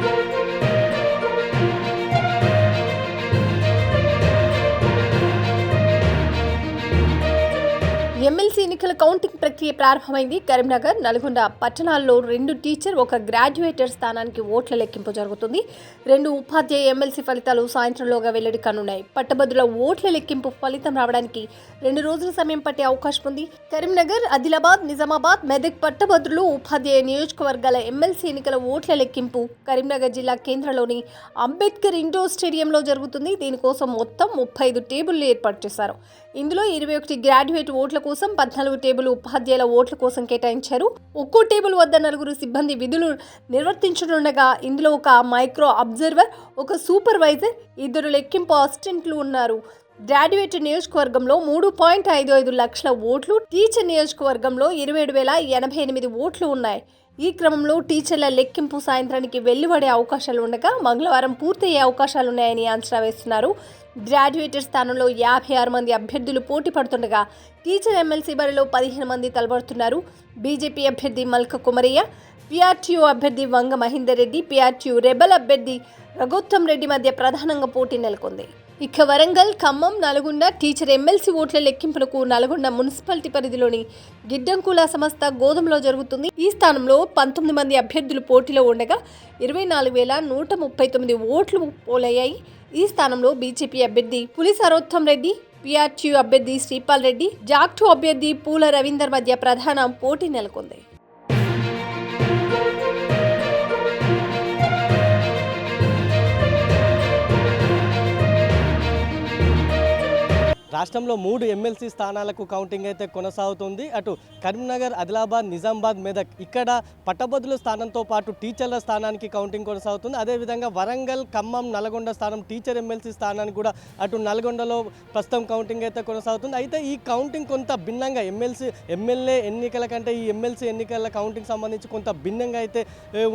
thank you. MLC ఎన్నికల counting ప్రక్రియ ప్రారంభమైంది. కరీంనగర్ నల్గొండ పట్టణాల్లో రెండు టీచర్ ఒక గ్రాడ్యుయేటర్ స్థానానికి ఓట్ల లెక్కింపు జరుగుతుంది. రెండు ఉపాధ్యాయ ఎమ్మెల్సీ ఫలితాలు సాయంత్రంలోగా వెల్లడి కానున్నాయి. పట్టభద్రుల ఓట్ల లెక్కింపు ఫలితం రావడానికి రెండు రోజుల సమయం పట్టే అవకాశం ఉంది. కరీంనగర్ ఆదిలాబాద్ నిజామాబాద్ మెదక్ పట్టభద్రులు ఉపాధ్యాయ నియోజకవర్గాల ఎమ్మెల్సీ ఎన్నికల ఓట్ల లెక్కింపు కరీంనగర్ జిల్లా కేంద్రంలోని అంబేద్కర్ ఇండోర్ స్టేడియంలో జరుగుతుంది. దీనికోసం మొత్తం ముప్పై ఐదు టేబుల్లు ఏర్పాటు చేశారు. ఇందులో ఇరవై ఒకటి గ్రాడ్యుయేట్ ఓట్ల కోసం పద్నాలుగు టేబుల్ ఉపాధ్యాయుల ఓట్ల కోసం కేటాయించారు. ఒక్కో టేబుల్ వద్ద నలుగురు సిబ్బంది విధులు నిర్వర్తించనుండగా ఇందులో ఒక మైక్రో అబ్జర్వర్ ఒక సూపర్వైజర్ ఇద్దరు లెక్కింపు అసిస్టెంట్లు ఉన్నారు. గ్రాడ్యుయేట్ నియోజకవర్గంలో మూడు పాయింట్ ఐదు ఐదు లక్షల ఓట్లు టీచర్ నియోజకవర్గంలో ఇరవై ఏడు వేల ఎనభై ఎనిమిది ఓట్లు ఉన్నాయి. ఈ క్రమంలో టీచర్ల లెక్కింపు సాయంత్రానికి వెలువడే అవకాశాలు ఉండగా మంగళవారం పూర్తయ్యే అవకాశాలున్నాయని అంచనా వేస్తున్నారు. గ్రాడ్యుయేటర్ స్థానంలో యాభై ఆరు మంది అభ్యర్థులు పోటీ పడుతుండగా టీచర్ ఎమ్మెల్సీ బరిలో పదిహేను మంది తలబడుతున్నారు బీజేపీ అభ్యర్థి మల్క కుమరయ్య పిఆర్టీయూ అభ్యర్థి వంగ మహేందర్ రెడ్డి పిఆర్టీయూ రెబల్ అభ్యర్థి రఘోత్తం రెడ్డి మధ్య ప్రధానంగా పోటీ నెలకొంది. ఇక వరంగల్ ఖమ్మం నల్గొండ టీచర్ ఎమ్మెల్సీ ఓట్ల లెక్కింపునకు నల్గొండ మున్సిపాలిటీ పరిధిలోని గిడ్డంకుల సంస్థ గోధుమలో జరుగుతుంది. ఈ స్థానంలో పంతొమ్మిది మంది అభ్యర్థులు పోటీలో ఉండగా ఇరవై నాలుగు వేల నూట ముప్పై తొమ్మిది ఓట్లు పోలయ్యాయి. ఈ స్థానంలో బీజేపీ అభ్యర్థి పులి సరోత్తం రెడ్డి పిఆర్టీయూ అభ్యర్థి శ్రీపాల్ రెడ్డి జాక్టు అభ్యర్థి పూల రవీందర్ మధ్య ప్రధాన పోటీ నెలకొంది. రాష్ట్రంలో మూడు ఎమ్మెల్సీ స్థానాలకు కౌంటింగ్ అయితే కొనసాగుతుంది. అటు కరీంనగర్ ఆదిలాబాద్ నిజామాబాద్ మెదక్ ఇక్కడ పట్టభద్రుల స్థానంతో పాటు టీచర్ల స్థానానికి కౌంటింగ్ కొనసాగుతుంది. అదేవిధంగా వరంగల్ ఖమ్మం నల్గొండ స్థానం టీచర్ ఎమ్మెల్సీ స్థానానికి కూడా అటు నల్గొండలో ప్రస్తుతం కౌంటింగ్ అయితే కొనసాగుతుంది. అయితే ఈ కౌంటింగ్ కొంత భిన్నంగా ఎమ్మెల్సీ ఎమ్మెల్యే ఎన్నికల కంటే ఈ ఎమ్మెల్సీ ఎన్నికల కౌంటింగ్ సంబంధించి కొంత భిన్నంగా అయితే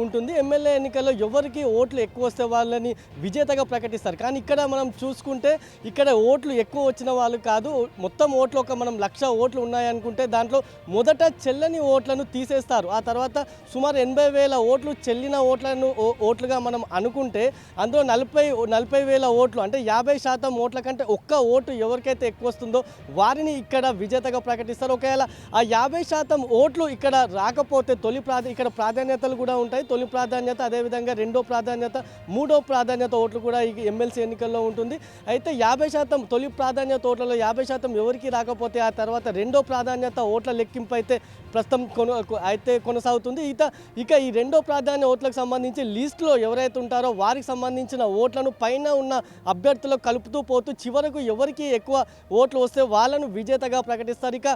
ఉంటుంది. ఎమ్మెల్యే ఎన్నికల్లో ఎవరికి ఓట్లు ఎక్కువ వస్తే వాళ్ళని విజేతగా ప్రకటిస్తారు. కానీ ఇక్కడ మనం చూసుకుంటే ఇక్కడ ఓట్లు ఎక్కువ వచ్చిన వాళ్ళు కాదు మొత్తం ఓట్లు ఒక మనం లక్ష ఓట్లు ఉన్నాయనుకుంటే దాంట్లో మొదట చెల్లని ఓట్లను తీసేస్తారు. ఆ తర్వాత సుమారు ఎనభై వేల ఓట్లు చెల్లిన ఓట్లను ఓ- ఓట్లుగా మనం అనుకుంటే అందులో నలభై నలభై వేల ఓట్లు అంటే యాభై శాతం ఓట్ల కంటే ఒక్క ఓటు ఎవరికైతే ఎక్కువ వస్తుందో వారిని ఇక్కడ విజేతగా ప్రకటిస్తారు. ఒకవేళ ఆ యాభై శాతం ఓట్లు ఇక్కడ రాకపోతే తొలి ప్రాధా ఇక్కడ ప్రాధాన్యతలు కూడా ఉంటాయి. తొలి ప్రాధాన్యత అదేవిధంగా రెండో ప్రాధాన్యత మూడో ప్రాధాన్యత ఓట్లు కూడా ఈ ఎమ్మెల్సీ ఎన్నికల్లో ఉంటుంది. అయితే యాభై శాతం తొలి ప్రాధాన్యత ఓట్లలో యాభై శాతం ఎవరికి రాకపోతే ఆ తర్వాత రెండో ప్రాధాన్యత ఓట్ల లెక్కింపు అయితే ప్రస్తుతం కొను అయితే కొనసాగుతుంది. ఇక ఇక ఈ రెండో ప్రాధాన్య ఓట్లకు సంబంధించి లిస్టులో ఎవరైతే ఉంటారో వారికి సంబంధించిన ఓట్లను పైన ఉన్న అభ్యర్థులకు కలుపుతూ పోతూ చివరకు ఎవరికి ఎక్కువ ఓట్లు వస్తే వాళ్ళను విజేతగా ప్రకటిస్తారు. ఇక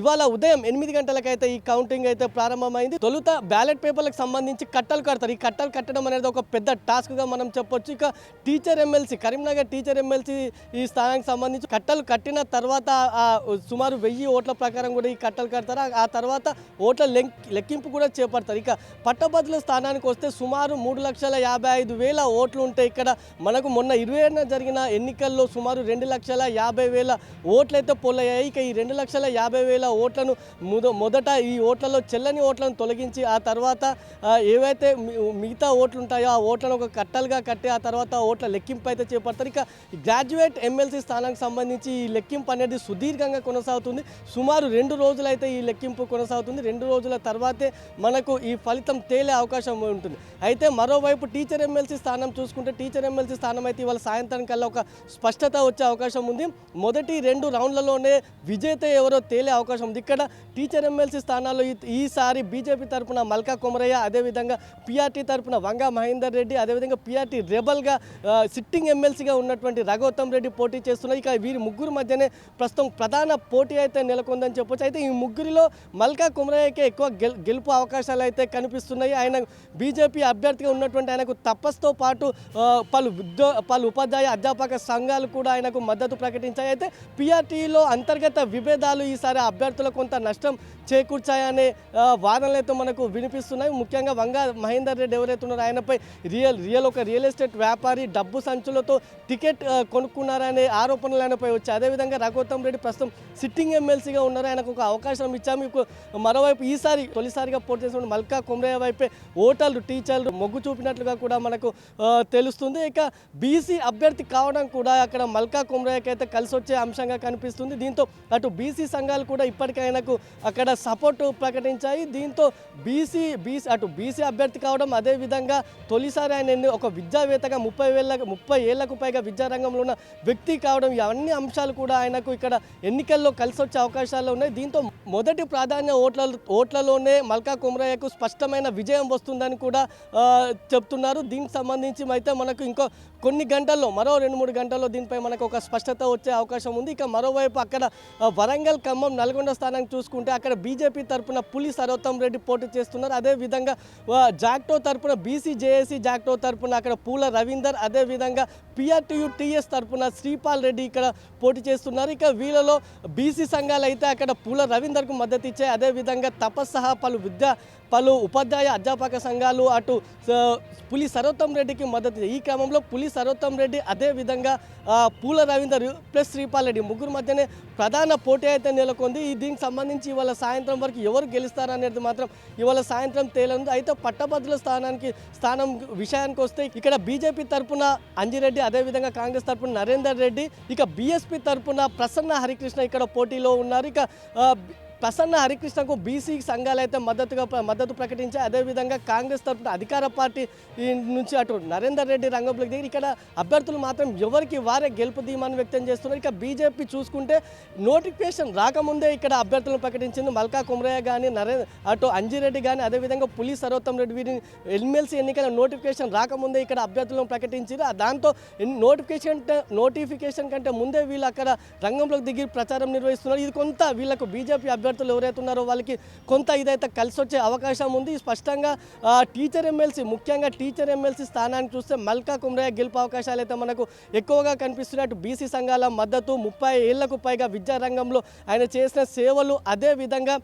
ఇవాళ ఉదయం ఎనిమిది గంటలకైతే ఈ కౌంటింగ్ అయితే ప్రారంభమైంది. తొలుత బ్యాలెట్ పేపర్లకు సంబంధించి కట్టలు కడతారు. ఈ కట్టలు కట్టడం అనేది ఒక పెద్ద టాస్క్గా మనం చెప్పొచ్చు. ఇక teacher MLC Karimnagar teacher MLC ఈ స్థానానికి సంబంధించి కట్టలు కట్టిన తర్వాత సుమారు వెయ్యి ఓట్ల ప్రకారం కూడా ఈ కట్టలు కడతారు. ఆ- తర్వాత ఓట్ల లెక్కింపు కూడా చేపడతారు. ఇక పట్టభద్రుల స్థానానికి వస్తే సుమారు మూడు లక్షల యాభై ఐదు వేల ఓట్లు ఉంటాయి ఇక్కడ మనకు మొన్న ఇరవై ఏడున జరిగిన ఎన్నికల్లో సుమారు రెండు లక్షల యాభై వేల ఓట్లు అయితే పోలయ్యాయి. ఇక ఈ రెండు లక్షల యాభై వేల ఓట్లను మొదట ఈ ఓట్లలో చెల్లని ఓట్లను తొలగించి ఆ తర్వాత ఏవైతే మిగతా ఓట్లు ఉంటాయో ఆ ఓట్లను ఒక కట్టలుగా కట్టి ఆ తర్వాత ఓట్ల లెక్కింపు అయితే చేపడతారు. ఇక గ్రాడ్యుయేట్ ఎమ్మెల్సీ స్థానానికి సంబంధించి ఈ లెక్కింపు అనేది సుదీర్ఘంగా కొనసాగుతుంది. సుమారు రెండు రోజులైతే ఈ లెక్కింపు కొనసాగుతుంది. రెండు రోజుల తర్వాతే మనకు ఈ ఫలితం తేలే అవకాశం ఉంటుంది. అయితే మరోవైపు టీచర్ ఎమ్మెల్సీ స్థానం చూసుకుంటే టీచర్ ఎమ్మెల్సీ స్థానం అయితే ఇవాళ సాయంత్రం కల్లా ఒక స్పష్టత వచ్చే అవకాశం ఉంది. మొదటి రెండు రౌండ్లలోనే విజేత ఎవరో తేలే అవకాశం ఉంది. ఇక్కడ టీచర్ ఎమ్మెల్సీ స్థానాల్లో ఈ- ఈసారి బీజేపీ తరఫున మల్కా కొమరయ్య అదేవిధంగా పిఆర్టీ తరపున వంగా మహేందర్ రెడ్డి అదేవిధంగా పిఆర్టీ రెబల్గా సిట్టింగ్ ఎమ్మెల్సీగా ఉన్నటువంటి రఘోత్తమ్ రెడ్డి పోటీ చేస్తున్నారు. ఇక వీరి ముగ్గురు మధ్యనే ప్రస్తుతం ప్రధాన పోటీ అయితే నెలకొందని చెప్పొచ్చు. అయితే ఈ ముగ్గురిలో మల్కా కుమరయ్యకే ఎక్కువ గెల్ గెలుపు అవకాశాలు అయితే కనిపిస్తున్నాయి. ఆయన బీజేపీ అభ్యర్థిగా ఉన్నటువంటి ఆయనకు తపస్తో పాటు పలు ఉద్యో పలు ఉపాధ్యాయ అధ్యాపక సంఘాలు కూడా ఆయనకు మద్దతు ప్రకటించాయి. అయితే పిఆర్టీలో అంతర్గత విభేదాలు ఈసారి అభ్యర్థి అభ్యర్థులకు కొంత నష్టం చేకూర్చాయనే వాదనలైతే వాదనలు అయితే మనకు వినిపిస్తున్నాయి. ముఖ్యంగా వంగ మహేందర్ రెడ్డి ఎవరైతే ఉన్నారో ఆయనపై రియల్ రియల్ ఒక రియల్ ఎస్టేట్ వ్యాపారి డబ్బు సంచులతో టికెట్ కొనుక్కున్నారనే ఆరోపణలు ఆయనపై వచ్చాయి. అదేవిధంగా రఘోత్తమ్ రెడ్డి ప్రస్తుతం సిట్టింగ్ ఎమ్మెల్సీగా ఉన్నారు. ఆయనకు ఒక అవకాశం ఇచ్చాము ఇప్పుడు మరోవైపు ఈసారి తొలిసారిగా పోటీ చేసిన మల్కా కుమ్రయ్య వైపే ఓటర్లు టీచర్లు మొగ్గు చూపినట్లుగా కూడా మనకు తెలుస్తుంది. ఇక బీసీ అభ్యర్థి కావడం కూడా అక్కడ మల్కా కుమ్రయ్యకైతే కలిసి వచ్చే అంశంగా కనిపిస్తుంది. దీంతో అటు బీసీ సంఘాలు కూడా ఇప్పటికైనాకు ఆయనకు అక్కడ సపోర్టు ప్రకటించాయి. దీంతో బీసీ బీసీ అటు బీసీ అభ్యర్థి కావడం అదేవిధంగా తొలిసారి ఆయన ఒక విద్యావేత్తగా ముప్పై వేల ముప్పై ఏళ్ళకు పైగా విద్యారంగంలో ఉన్న వ్యక్తి కావడం ఇవన్నీ అంశాలు కూడా ఆయనకు ఇక్కడ ఎన్నికల్లో కలిసి వచ్చే అవకాశాలు ఉన్నాయి. దీంతో మొదటి ప్రాధాన్య ఓట్ల ఓట్లలోనే మల్కా కుమ్రయ్యకు స్పష్టమైన విజయం వస్తుందని కూడా చెప్తున్నారు. దీనికి సంబంధించి అయితే మనకు ఇంకో కొన్ని గంటల్లో మరో రెండు మూడు గంటల్లో దీనిపై మనకు ఒక స్పష్టత వచ్చే అవకాశం ఉంది. ఇక మరోవైపు అక్కడ వరంగల్ ఖమ్మం నల్గొండ స్థానానికి చూసుకుంటే అక్కడ బీజేపీ తరపున పులి సరోత్తం రెడ్డి పోటీ చేస్తున్నారు. అదేవిధంగా జాక్టో తరపున బీసీ జేఏసీ జాక్టో తరపున అక్కడ పూల రవీందర్ అదేవిధంగా పిఆర్టీయు టీఎస్ తరపున శ్రీపాల్ రెడ్డి ఇక్కడ పోటీ చేస్తున్నారు. ఇక వీళ్ళలో బీసీ సంఘాలు అయితే అక్కడ పూల రవీందర్కు మద్దతు ఇచ్చాయి. అదేవిధంగా తపస్ సహా పలు విద్యా పలు ఉపాధ్యాయ అధ్యాపక సంఘాలు అటు పులి సరోత్తం రెడ్డికి మద్దతు ఈ క్రమంలో పులి సరోత్తం రెడ్డి అదేవిధంగా పూల రవీందర్ ప్లస్ శ్రీపాల్ రెడ్డి ముగ్గురు మధ్యనే ప్రధాన పోటీ అయితే నెలకొంది. ఈ దీనికి సంబంధించి ఇవాళ సాయంత్రం వరకు ఎవరు గెలుస్తారనేది మాత్రం ఇవాళ సాయంత్రం తేలింది అయితే పట్టభద్రుల స్థానానికి స్థానం విషయానికి వస్తే ఇక్కడ బీజేపీ తరఫున అంజిరెడ్డి అదేవిధంగా కాంగ్రెస్ తరఫున నరేందర్ రెడ్డి ఇక బీఎస్పీ తరపున ప్రసన్న హరికృష్ణ ఇక్కడ పోటీలో ఉన్నారు. ఇక ఆ, ప్రసన్న హరికృష్ణకు బీసీ సంఘాలు అయితే మద్దతుగా మద్దతు ప్రకటించాయి. అదేవిధంగా కాంగ్రెస్ తరఫున అధికార పార్టీ నుంచి అటు నరేందర్ రెడ్డి రంగంలోకి దిగి ఇక్కడ అభ్యర్థులు మాత్రం ఎవరికి వారే గెలుపు ధీమాన్ని వ్యక్తం చేస్తున్నారు. ఇక బీజేపీ చూసుకుంటే నోటిఫికేషన్ రాకముందే ఇక్కడ అభ్యర్థులను ప్రకటించింది మల్కా కుమ్రయ్య కానీ నరే అటు అంజిరెడ్డి కానీ అదేవిధంగా పులి సరోత్తం రెడ్డి వీరిని ఎమ్మెల్సీ ఎన్నికల నోటిఫికేషన్ రాకముందే ఇక్కడ అభ్యర్థులను ప్రకటించారు దాంతో నోటిఫికేషన్ నోటిఫికేషన్ కంటే ముందే వీళ్ళు అక్కడ రంగంలోకి దిగి ప్రచారం నిర్వహిస్తున్నారు. ఇది కొంత వీళ్ళకు బీజేపీ అభ్యర్థులు ఎవరైతే ఉన్నారో వాళ్ళకి కొంత ఇదైతే కలిసి వచ్చే అవకాశం ఉంది. స్పష్టంగా టీచర్ ఎమ్మెల్సీ ముఖ్యంగా టీచర్ ఎమ్మెల్సీ స్థానాన్ని చూస్తే మల్కా కుమ్రయ్య గెలుపు అవకాశాలు అయితే మనకు ఎక్కువగా కనిపిస్తున్నట్టు బీసీ సంఘాల మద్దతు. ముప్పై ఏళ్ళకు పైగా విద్యారంగంలో ఆయన చేసిన సేవలు అదే విధంగా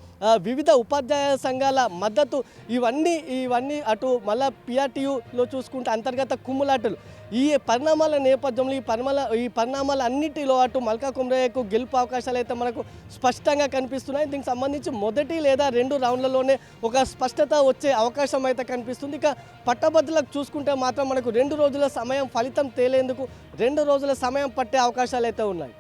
వివిధ ఉపాధ్యాయ సంఘాల మద్దతు. ఇవన్నీ ఇవన్నీ అటు మళ్ళా పిఆర్టీయులో చూసుకుంటే అంతర్గత కుమ్ములాటలు. ఈ పరిణామాల నేపథ్యంలో ఈ పరిణామాల ఈ పరిణామాల అన్నిటిలో అటు మల్కా కుమ్రయ్యకు గెలుపు అవకాశాలు అయితే మనకు స్పష్టంగా కనిపిస్తున్నాయి. దీనికి సంబంధించి మొదటి లేదా రెండు రౌండ్లలోనే ఒక స్పష్టత వచ్చే అవకాశం అయితే కనిపిస్తుంది. ఇక పట్టభద్రులకు చూసుకుంటే మాత్రం మనకు రెండు రోజుల సమయం ఫలితం తేలేందుకు రెండు రోజుల సమయం పట్టే అవకాశాలు అయితే ఉన్నాయి.